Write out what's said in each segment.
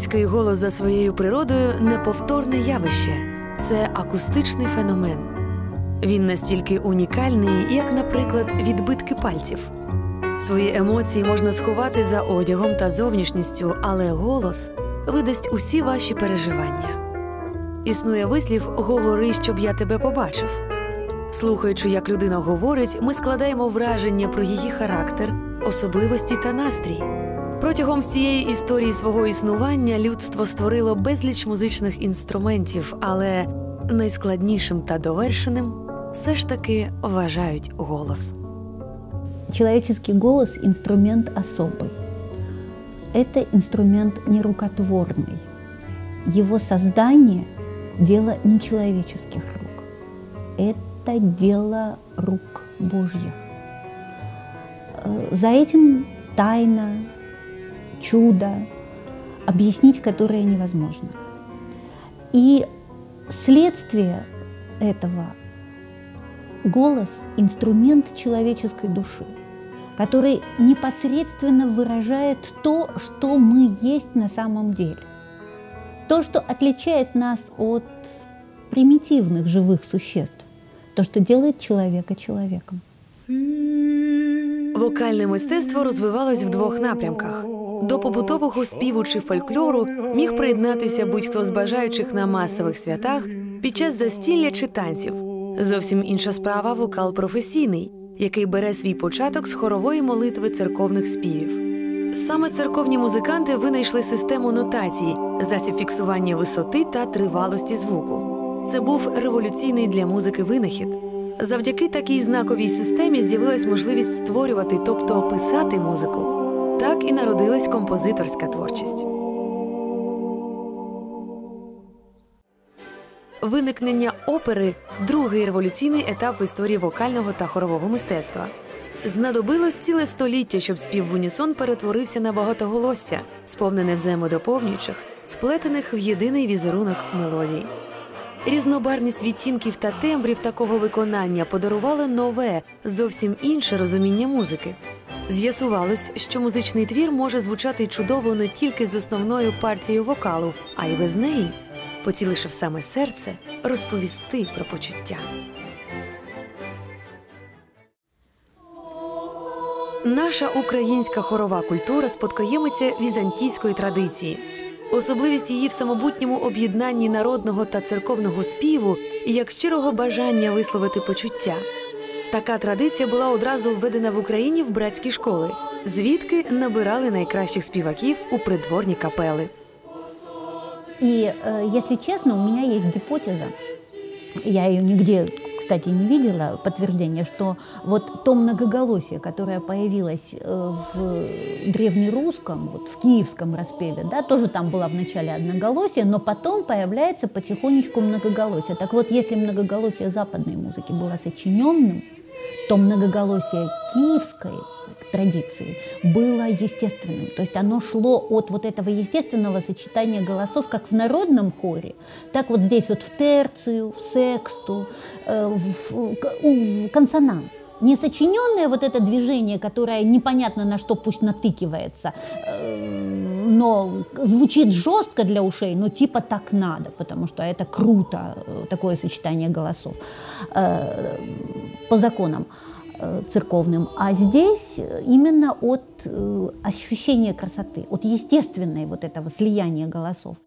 Людський голос за своєю природою неповторне явище, це акустичний феномен. Він настільки унікальний, як, наприклад, відбитки пальців. Свої емоції можна сховати за одягом та зовнішністю, але голос видасть усі ваші переживання. Існує вислів Говори, щоб я тебе побачив. Слухаючи, як людина говорить, ми складаємо враження про її характер, особливості та настрій. Протягом всієї історії свого існування людство створило безліч музичних інструментів, але найскладнішим та довершеним все ж таки вважають голос. Человеческий голос – инструмент особый. Это инструмент нерукотворный. Его создание – дело нечеловеческих рук. Это дело рук Божьих. Э, За этим тайна, чудо, объяснить которое невозможно. И следствие этого – голос – инструмент человеческой души, который непосредственно выражает то, что мы есть на самом деле. То, что отличает нас от примитивных живых существ. То, что делает человека человеком. Вокальне мистецтво розвивалось в двох напрямках. До побутового співу чи фольклору міг приєднатися будь-хто з бажаючих на масових святах під час застілля чи танців. Зовсім інша справа вокал професійний, який бере свій початок з хорової молитви церковних співів. Саме церковні музиканти винайшли систему нотації, засіб фіксування висоти та тривалості звуку. Це був революційний для музики винахід. Завдяки такій знаковій системі з'явилась можливість створювати, тобто писати музику. Так і народилась композиторська творчість. Виникнення опери другий революційний етап в історії вокального та хорового мистецтва. Знадобилось ціле століття, щоб спів в унісон перетворився на багатоголосся, сповнене взаємодоповнюючих, сплетених в єдиний візерунок мелодій. Різнобарність відтінків та тембрів такого виконання подарували нове, зовсім інше розуміння музики. З'ясувалось, що музичний твір може звучати чудово не тільки з основною партією вокалу, а й без неї, поціливши саме серце, розповісти про почуття. Наша українська хорова культура спадкоємиця візантійської традиції. Особливість її в самобутньому об'єднанні народного та церковного співу як щирого бажання висловити почуття. Така традиція була одразу введена в Україні в братські школи, звідки набирали найкращих співаків у придворні капели. И, э, если честно, у меня есть гипотеза, я ее нигде, кстати, не видела, подтверждение, что вот то многоголосие, которое появилось э, в древнерусском, вот в киевском распеве, да, тоже там было вначале одноголосие, но потом появляется потихонечку многоголосие. Так вот, если многоголосие западной музыки было сочиненным, то многоголосие киевской традиции было естественным. То есть оно шло от вот этого естественного сочетания голосов, как в народном хоре, так вот здесь вот в терцию, в сексту, э, в, консонанс. Не сочиненное вот это движение, которое непонятно на что пусть натыкивается, э, но звучит жестко для ушей, но типа так надо, потому что это круто, э, такое сочетание голосов э, по законам э, церковным, а здесь э, именно от э, ощущения красоты, от естественной вот этого слияния голосов.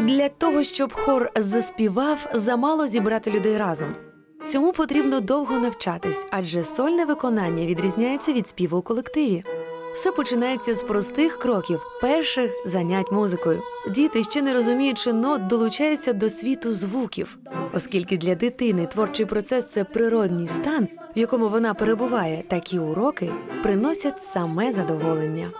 Для того, щоб хор заспівав, замало зібрати людей разом. Цьому потрібно довго навчатись, адже сольне виконання відрізняється від співу у колективі. Все починається з простих кроків, перших занять музикою. Діти, ще не розуміючи нот, долучаються до світу звуків, оскільки для дитини творчий процес це природній стан, в якому вона перебуває. Такі уроки приносять саме задоволення.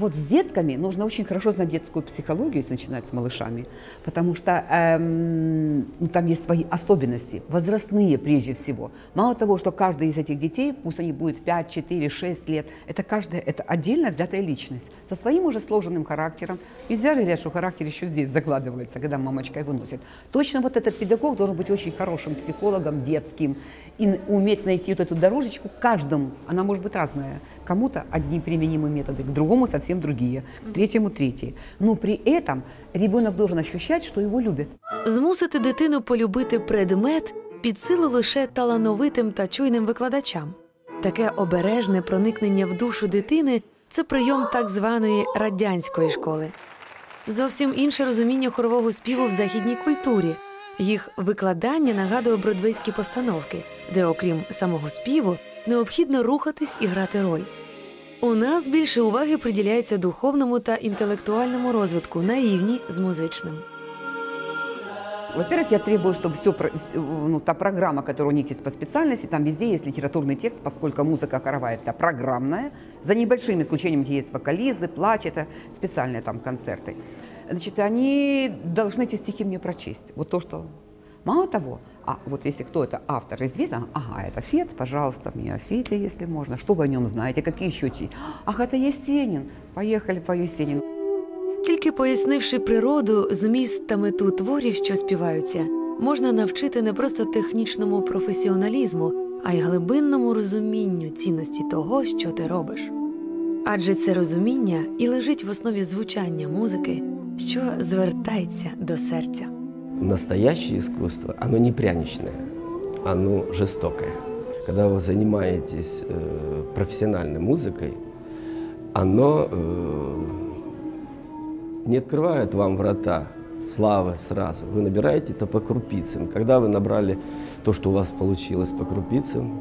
Вот с детками нужно очень хорошо знать детскую психологию, если начинать с малышами, потому что эм, ну, там есть свои особенности, возрастные прежде всего. Мало того, что каждый из этих детей, пусть они будет 5, 4, 6 лет, это каждая, это отдельно взятая личность, со своим уже сложенным характером. И зря же говорят, что характер еще здесь закладывается, когда мамочка его носит. Точно вот этот педагог должен быть очень хорошим психологом, детским, и уметь найти вот эту дорожечку каждому. Она может быть разная. Кому-то одни применимые методы, к другому совсем другие, к третьему третьи. Но при этом ребенок должен ощущать, что его любят. Змусити дитину полюбити предмет під силу лише талановитим та чуйним викладачам. Таке обережне проникнення в душу дитини це прийом так званої радянської школи. Зовсім інше розуміння хорового співу в західній культурі. Їх викладання нагадує бродвейські постановки, де, окрім самого співу, необхідно рухатись і грати роль. У нас більше уваги приділяється духовному та інтелектуальному розвитку на рівні з музичним. Во-первых, я требую, чтобы все, ну, та программа, которая у них есть по специальности, там везде есть литературный текст, поскольку музыка хоровая вся программная, за небольшими исключениями, где есть вокализы, плач, это специальные там концерты. Значит, они должны эти стихи мне прочесть. Вот то, что... Мало того, а вот если кто это автор известен, ага, это Фет, пожалуйста, мне о Фете, если можно. Что вы о нем знаете? Какие еще чи? Ах, это Есенин. Поехали по Есенину. Тільки пояснивши природу, зміст та мету творів, що співаються, можна навчити не просто технічному професіоналізму, а й глибинному розумінню цінності того, що ти робиш. Адже це розуміння і лежить в основі звучання музики, що звертається до серця. Настоящее искусство, оно не пряничное, оно жестокое. Когда вы занимаетесь э, профессиональной музыкой, оно э, не открывает вам врата славы сразу. Вы набираете это по крупицам. Когда вы набрали то, что у вас получилось по крупицам,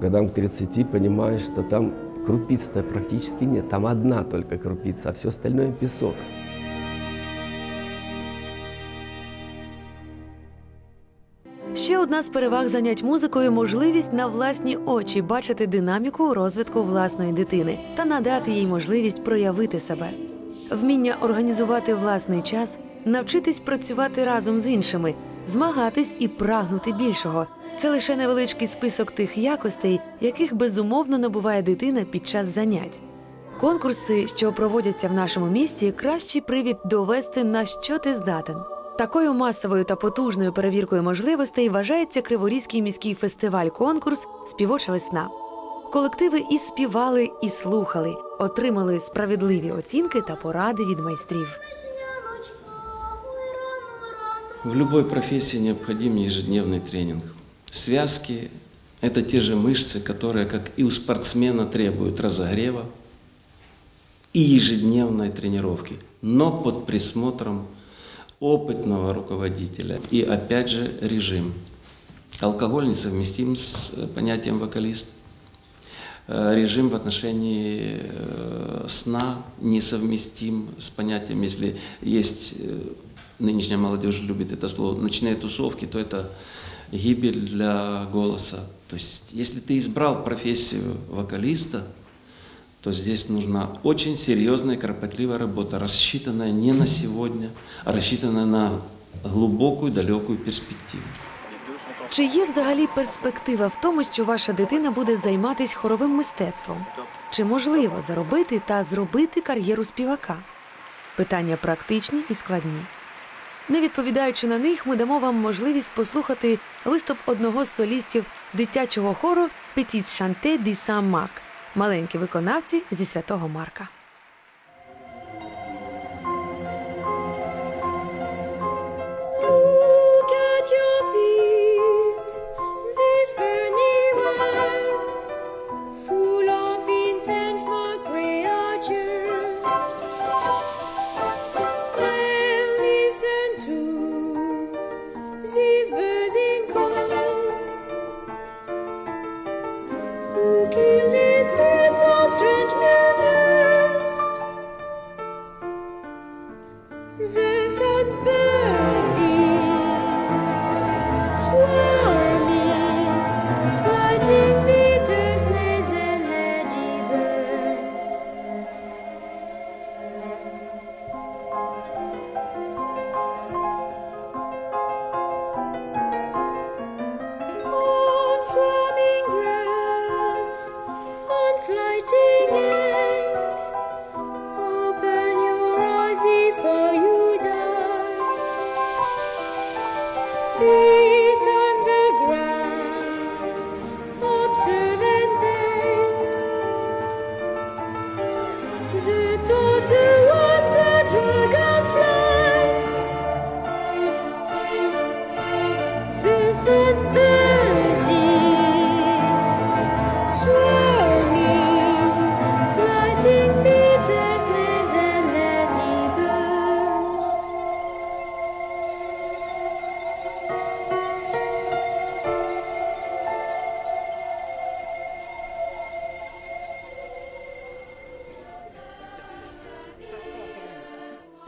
годам к 30 понимаешь, что там крупиц-то практически нет. Там одна только крупица, а все остальное песок. Ще одна з переваг занять музикою можливість на власні очі бачити динаміку розвитку власної дитини та надати їй можливість проявити себе. Вміння організувати власний час, навчитись працювати разом з іншими, змагатись і прагнути більшого. Це лише невеличкий список тих якостей, яких безумовно набуває дитина під час занять. Конкурси, що проводяться в нашому місті, кращий привід довести на що ти здатен. Такою масовою та потужною перевіркою можливостей вважається Криворізький міський фестиваль-конкурс Співоча весна. Колективи і співали, і слухали, отримали справедливі оцінки та поради від майстрів. В любой профессии необходим ежедневный тренинг. Связки – это те же мышцы, которые, как и у спортсмена, требуют разогрева и ежедневной тренировки, но под присмотром опытного руководителя. И опять же режим. Алкоголь несовместим с понятием вокалист. Э, Режим в отношении э, сна несовместим с понятием, если есть, э, нынешняя молодежь любит это слово, ночные тусовки, то это гибель для голоса. То есть, если ты избрал профессию вокалиста, то здесь нужна очень серьезная и кропотливая работа, рассчитанная не на сегодня, а рассчитанная на глубокую, далекую перспективу. Чи є взагалі перспектива в тому, що ваша дитина буде займатися хоровим мистецтвом? Чи можливо заробити та зробити кар'єру співака? Питання практичні і складні. Не відповідаючи на них, ми дамо вам можливість послухати виступ одного з солістів дитячого хору Petits Chantés de Saint-Marc – маленькі виконавці зі святого Марка. The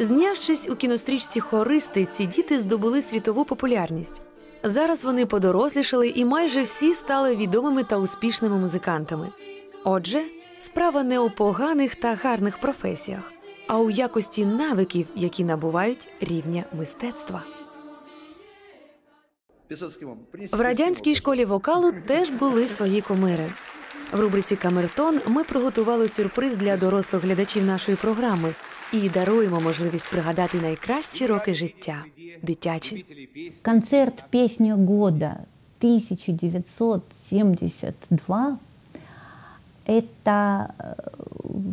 Знявшись у кінострічці Хористи, ці діти здобули світову популярність. Зараз вони подорослішали і майже всі стали відомими та успішними музикантами. Отже, справа не у поганих та гарних професіях, а у якості навиків, які набувають рівня мистецтва. В радянській школі вокалу теж були свої кумири. В рубриці Камертон ми приготували сюрприз для дорослих глядачів нашої програми і даруємо можливість пригадати найкращі роки життя дитячі. Концерт «Песня года» 1972 – это э,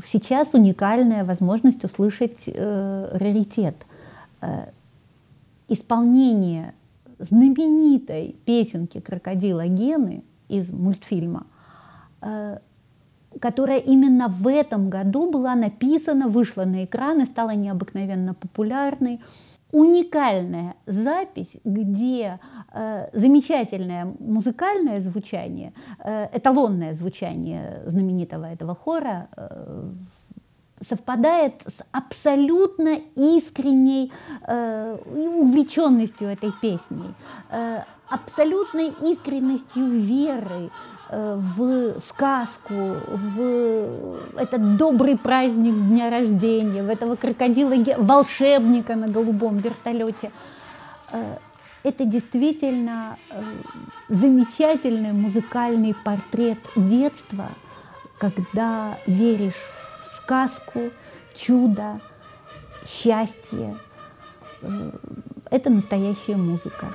сейчас уникальная возможность услышать э, раритет. Э, исполнение знаменитой песенки крокодила Гены из мультфильма, э, которая именно в этом году была написана, вышла на экран и стала необыкновенно популярной. Уникальная запись, где э, замечательное музыкальное звучание, э, эталонное звучание знаменитого этого хора э, совпадает с абсолютно искренней э, увлеченностью этой песней, э, абсолютной искренностью веры э, в сказку, в этот добрый праздник дня рождения, в этого крокодила, Ге- волшебника на голубом вертолете. Э, это действительно э, замечательный музыкальный портрет детства, когда веришь в сказку, чудо, счастье. Э, Это настоящая музыка.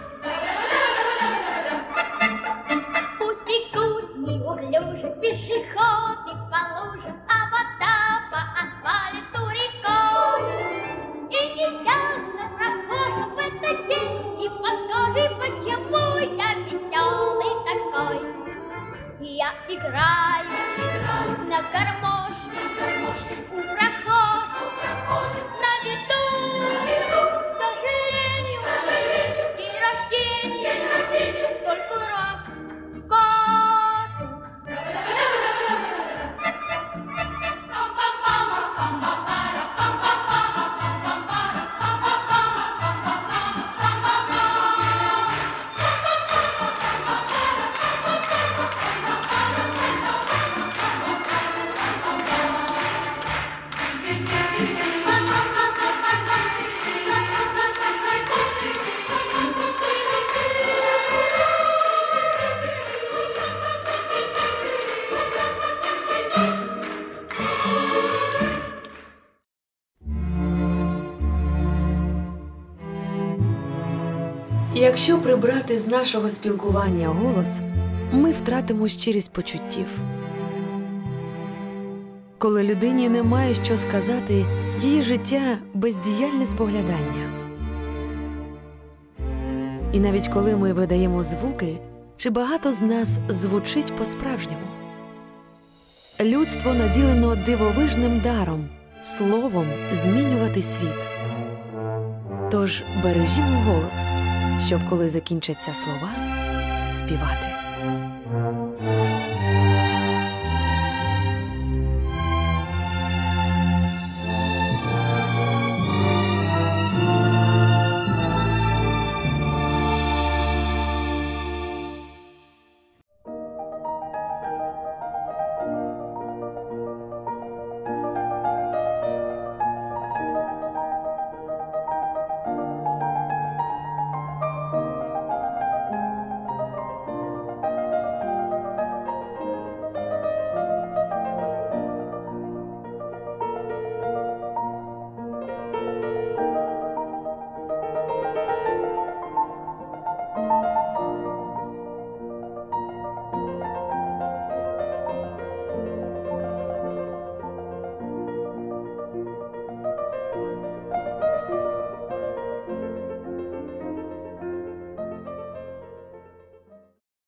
Ra. Якщо прибрати з нашого спілкування голос, ми втратимо щирість почуттів. Коли людині немає що сказати, її життя бездіяльне споглядання. І навіть коли ми видаємо звуки, чи багато з нас звучить по-справжньому? Людство наділено дивовижним даром, словом змінювати світ. Тож бережімо голос, щоб коли закінчаться слова, співати.